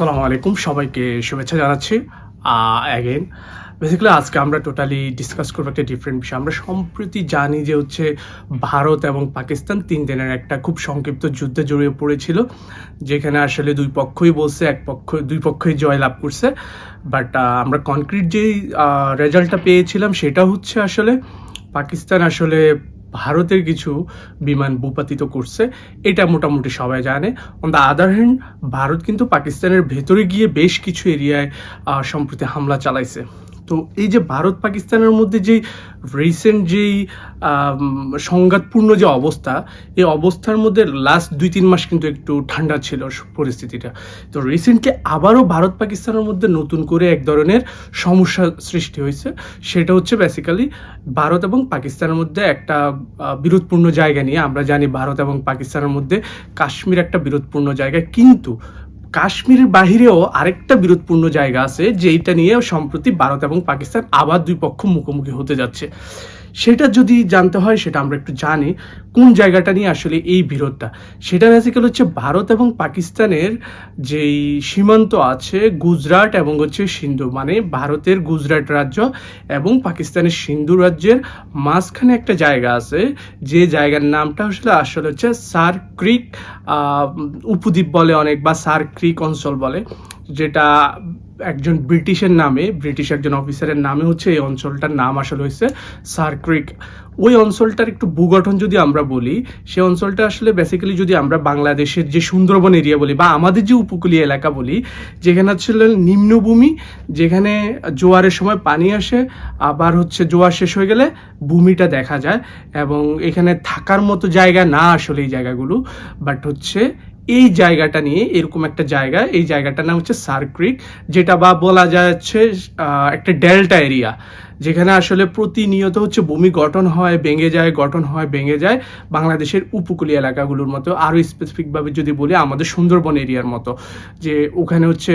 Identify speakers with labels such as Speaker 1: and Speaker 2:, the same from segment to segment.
Speaker 1: আসসালামু আলাইকুম, সবাইকে শুভেচ্ছা জানাচ্ছি। অ্যাগেন বেসিক্যালি আজকে আমরা টোটালি ডিসকাস করব একটা ডিফারেন্ট বিষয়। আমরা সম্প্রতি জানি যে হচ্ছে ভারত এবং পাকিস্তান তিন দিনের একটা খুব সংক্ষিপ্ত যুদ্ধে জড়িয়ে পড়েছিল, যেখানে আসলে দুই পক্ষই বলছে, এক পক্ষ, দুই পক্ষই জয় লাভ করছে বাট আমরা কনক্রিট যেই রেজাল্টটা পেয়েছিলাম সেটা হচ্ছে আসলে পাকিস্তান আসলে ভারতের কিছু বিমান ভূপাতিত করছে, এটা মোটামুটি সবাই জানে। On the other hand Bharat কিন্তু পাকিস্তানের ভেতরে গিয়ে বেশ কিছু এরিয়ায় সম্প্রতি হামলা চালাইছে। তো এই যে ভারত পাকিস্তানের মধ্যে যে রিসেন্ট যেই সংঘাতপূর্ণ যে অবস্থা, এই অবস্থার মধ্যে লাস্ট দুই তিন মাস কিন্তু একটু ঠান্ডা ছিল পরিস্থিতিটা। তো রিসেন্টলি আবারও ভারত পাকিস্তানের মধ্যে নতুন করে এক ধরনের সমস্যা সৃষ্টি হয়েছে। সেটা হচ্ছে বেসিক্যালি ভারত এবং পাকিস্তানের মধ্যে একটা বিরোধপূর্ণ জায়গা নিয়ে আমরা জানি ভারত এবং পাকিস্তানের মধ্যে কাশ্মীর একটা বিরোধপূর্ণ জায়গা। কিন্তু কাশ্মীরের বাহিরেও আরেকটা বিরোধপূর্ণ জায়গা আছে, যেইটা নিয়ে সম্প্রতি ভারত এবং পাকিস্তান আবার দুই পক্ষ মুখোমুখি হতে যাচ্ছে। সেটা যদি জানতে হয়, সেটা আমরা একটু জানি, কোন জায়গাটা নিয়ে আসলে এই বিরোধটা। সেটা বেসিক্যালি হচ্ছে ভারত এবং পাকিস্তানের যেই সীমান্ত আছে, গুজরাট এবং হচ্ছে সিন্ধু মানে ভারতের গুজরাট রাজ্য এবং পাকিস্তানের সিন্ধু রাজ্যের মাঝখানে একটা জায়গা আছে। যে জায়গার নামটা আসলে আসলে হচ্ছে সার ক্রিক উপদ্বীপ বলে অনেক, বা সার ক্রিক অঞ্চল বলে, যেটা একজন ব্রিটিশের নামে, ব্রিটিশ একজন অফিসারের নামে হচ্ছে এই অঞ্চলটার নাম আসলে হয়েছে সার্ক্রিক ওই অঞ্চলটার একটু ভূগঠন যদি আমরা বলি সেই অঞ্চলটা আসলে বেসিক্যালি যদি আমরা বাংলাদেশের যে সুন্দরবন এরিয়া বলি বা আমাদের যে উপকূলীয় এলাকা বলি, যেখানে হচ্ছে নিম্নভূমি, যেখানে জোয়ারের সময় পানি আসে, আবার হচ্ছে জোয়ার শেষ হয়ে গেলে ভূমিটা দেখা যায় এবং এখানে থাকার মতো জায়গা না আসলে এই জায়গাগুলো বাট হচ্ছে এই জায়গাটা নিয়ে এরকম একটা জায়গা, এই জায়গাটার নাম হচ্ছে সার্ক্রিক যেটা বা বলা যাচ্ছে একটা ডেল্টা এরিয়া, যেখানে আসলে প্রতিনিয়ত হচ্ছে ভূমি গঠন হয়, ভেঙে যায়, গঠন হয়, ভেঙে যায় বাংলাদেশের উপকূলীয় এলাকাগুলোর মতো। আরও স্পেসিফিকভাবে যদি বলি, আমাদের সুন্দরবন এরিয়ার মতো, যে ওখানে হচ্ছে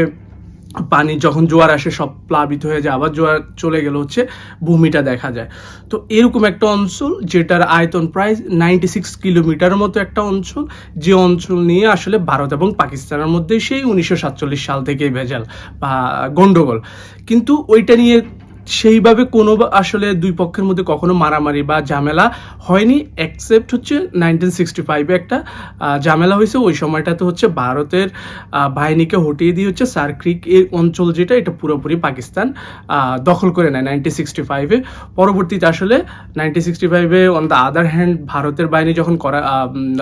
Speaker 1: পানি যখন জোয়ার আসে, সব প্লাবিত হয়ে যায়, আবার জোয়ার চলে গেলে হচ্ছে ভূমিটা দেখা যায়। তো এরকম একটা অঞ্চল যেটার আয়তন প্রায় নাইনটি সিক্স কিলোমিটারের মতো একটা অঞ্চল, যে অঞ্চল নিয়ে আসলে ভারত এবং পাকিস্তানের মধ্যে সেই উনিশশো সাতচল্লিশ সাল থেকেই ভেজাল বা গন্ডগোল। কিন্তু ওইটা নিয়ে সেইভাবে কোনো আসলে দুই পক্ষের মধ্যে কখনো মারামারি বা ঝামেলা হয়নি অ্যাকসেপ্ট হচ্ছে নাইনটিন সিক্সটি ফাইভে একটা ঝামেলা হয়েছে। ওই সময়টাতে হচ্ছে ভারতের বাহিনীকে হটিয়ে দিয়ে হচ্ছে সার্ক্রিক এই অঞ্চল যেটা, এটা পুরোপুরি পাকিস্তান দখল করে নেয় নাইনটিন সিক্সটি ফাইভে পরবর্তীতে আসলে নাইনটিন সিক্সটি ফাইভে অন দ্য আদার হ্যান্ড ভারতের বাহিনী যখন করা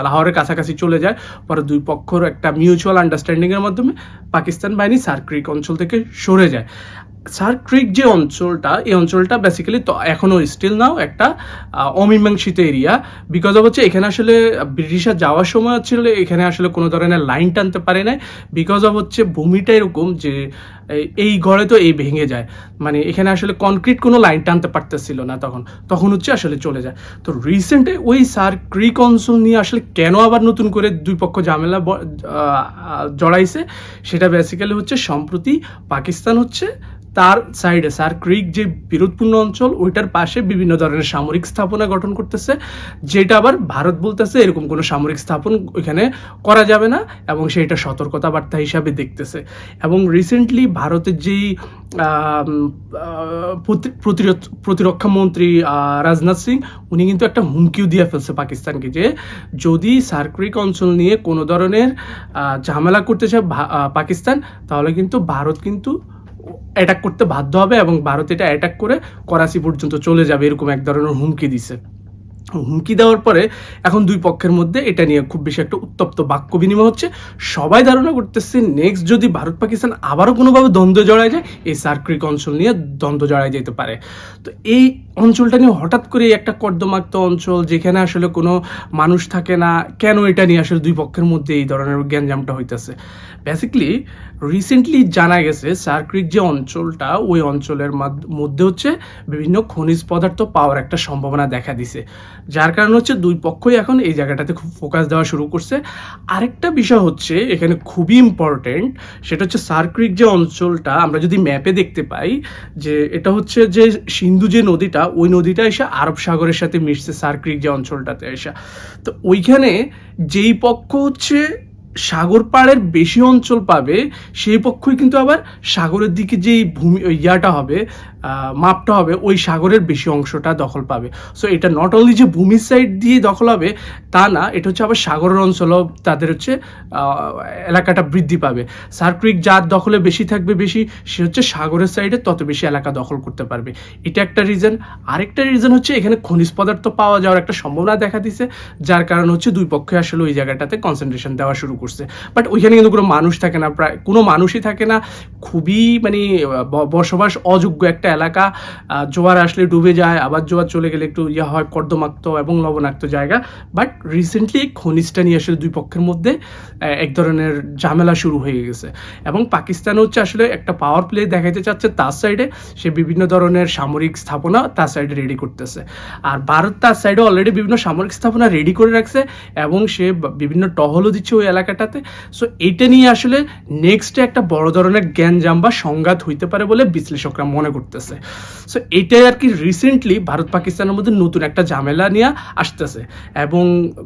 Speaker 1: লাহোরের কাছাকাছি চলে যায়, পরে দুই পক্ষর একটা মিউচুয়াল আন্ডারস্ট্যান্ডিংয়ের মাধ্যমে পাকিস্তান বাহিনী সার্ক্রিক অঞ্চল থেকে সরে যায়। সার ক্রিক যে অঞ্চলটা, এই অঞ্চলটা বেসিক্যালি তো এখনও স্টিল নাও একটা অমীমাংসিত এরিয়া বিকজ অফ হচ্ছে এখানে আসলে ব্রিটিশরা যাওয়ার সময় হচ্ছিল, এখানে আসলে কোনো ধরনের লাইন টানতে পারে নাই বিকজ অফ হচ্ছে ভূমিটা এরকম যে এই- ঘরে তো এই ভেঙে যায়। মানে এখানে আসলে কনক্রিট কোনো লাইন টানতে পারতেছিল না তখন। তখন হচ্ছে আসলে চলে যায়। তো রিসেন্টে ওই সার ক্রিক অঞ্চল নিয়ে আসলে কেন আবার নতুন করে দুই পক্ষ ঝামেলা জড়াইছে, সেটা বেসিক্যালি হচ্ছে সম্প্রতি পাকিস্তান হচ্ছে তার সাইডে সার ক্রিক যে বিরোধপূর্ণ অঞ্চল, ওইটার পাশে বিভিন্ন ধরনের সামরিক স্থাপনা গঠন করতেছে। যেটা আবার ভারত বলতেছে এরকম কোনো সামরিক স্থাপন ওইখানে করা যাবে না এবং সেটা সতর্কতা বার্তা হিসাবে দেখতেছে। এবং রিসেন্টলি ভারতের যেই প্রতিরক্ষা মন্ত্রী রাজনাথ সিং, উনি কিন্তু একটা হুমকিও দিয়ে ফেলছে পাকিস্তানকে যে যদি সার্ক্রিক অঞ্চল নিয়ে কোনো ধরনের ঝামেলা করতে চায় পাকিস্তান, তাহলে কিন্তু ভারত কিন্তু অ্যাটাক করতে বাধ্য হবে এবং ভারত এটা অ্যাটাক করে করাচি পর্যন্ত চলে যাবে, এরকম এক ধরনের হুমকি দিছে। হুমকি দেওয়ার পরে এখন দুই পক্ষের মধ্যে এটা নিয়ে খুব বেশি একটা উত্তপ্ত বাক্য বিনিময় হচ্ছে। সবাই ধারণা করতেছে নেক্সট যদি ভারত পাকিস্তান আবারও কোনোভাবে দ্বন্দ্ব জড়ায় যায়, এই সার্ক্রিক অঞ্চল নিয়ে দ্বন্দ্ব জড়ায় যেতে পারে। তো এই অঞ্চলটা নিয়ে হঠাৎ করে একটা কর্দমাক্ত অঞ্চল যেখানে আসলে কোনো মানুষ থাকে না, কেন এটা নিয়ে আসলে দুই পক্ষের মধ্যে এই ধরনের গ্যাঞ্জামটা হইতেছে? বেসিকলি রিসেন্টলি জানা গেছে সার্ক্রিক যে অঞ্চলটা, ওই অঞ্চলের মধ্যে হচ্ছে বিভিন্ন খনিজ পদার্থ পাওয়ার একটা সম্ভাবনা দেখা দিছে। যার কারণ হচ্ছে দুই পক্ষই এখন এই জায়গাটাতে খুব ফোকাস দেওয়া শুরু করছে। আরেকটা বিষয় হচ্ছে, এখানে খুবই ইম্পর্টেন্ট সেটা হচ্ছে সার্ক্রিক যে অঞ্চলটা, আমরা যদি ম্যাপে দেখতে পাই, যে এটা হচ্ছে যে সিন্ধু যে নদীটা, ওই নদীটা এসে আরব সাগরের সাথে মিশছে সার্ক্রিক যে অঞ্চলটাতে এসে। তো ওইখানে যেই পক্ষ হচ্ছে সাগর পাড়ের বেশি অঞ্চল পাবে, সেই পক্ষই কিন্তু আবার সাগরের দিকে যেই ভূমি ইয়াটা হবে মাপটা হবে ওই সাগরের বেশি অংশটা দখল পাবে। সো এটা নট অনলি যে ভূমির সাইড দিয়ে দখল হবে, তা না, এটা হচ্ছে আবার সাগরের অঞ্চলও তাদের হচ্ছে এলাকাটা বৃদ্ধি পাবে। সার্ক্রিক যার দখলে বেশি থাকবে বেশি, সে হচ্ছে সাগরের সাইডে তত বেশি এলাকা দখল করতে পারবে। এটা একটা রিজন আরেকটা রিজন হচ্ছে এখানে খনিজ পদার্থ পাওয়া যাওয়ার একটা সম্ভাবনা দেখা দিছে, যার কারণ হচ্ছে দুই পক্ষে আসলে ওই জায়গাটাতে কনসেন্ট্রেশন দেওয়া শুরু করছে। বাট ওইখানে কিন্তু কোনো মানুষ থাকে না, প্রায় কোনো মানুষই থাকে না। খুবই মানে বসবাস অযোগ্য একটা এলাকা জোয়ার আসলে ডুবে যায়, আবার জোয়ার চলে গেলে একটু ইয়ে হয়, কর্দমাক্ত এবং লবণাক্ত জায়গা। বাট রিসেন্টলি খনিজটা নিয়ে আসলে দুই পক্ষের মধ্যে এক ধরনের ঝামেলা শুরু হয়ে গেছে। এবং পাকিস্তান হচ্ছে আসলে একটা পাওয়ার প্লে দেখাইতে চাচ্ছে তার সাইডে সে বিভিন্ন ধরনের সামরিক স্থাপনা তার সাইডে রেডি করতেছে। আর ভারত তার সাইডে অলরেডি বিভিন্ন সামরিক স্থাপনা রেডি করে রাখছে এবং সে বিভিন্ন টহলও দিচ্ছে ওই এলাকাটাতে। সো এইটা নিয়ে আসলে নেক্সটে একটা বড় ধরনের জ্ঞানজাম বা সংঘাত হইতে পারে বলে বিশ্লেষকরা মনে করতেছে। সো এটাই আর কি রিসেন্টলি ভারত পাকিস্তানের মধ্যে নতুন একটা ঝামেলা নিয়ে আসতেছে এবং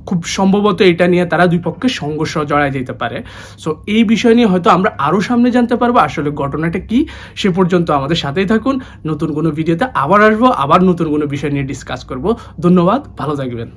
Speaker 1: খুব সম্ভবত এটা নিয়ে তারা দুই পক্ষে সংঘর্ষ জড়ায় যেতে পারে। সো এই বিষয় নিয়ে হয়তো আমরা আরও সামনে জানতে পারব আসলে ঘটনাটা কি, সে পর্যন্ত আমাদের সাথেই থাকুন। নতুন কোনো ভিডিওতে আবার আসব, আবার নতুন কোনো বিষয় নিয়ে ডিসকাস করব। ধন্যবাদ, ভালো থাকবেন।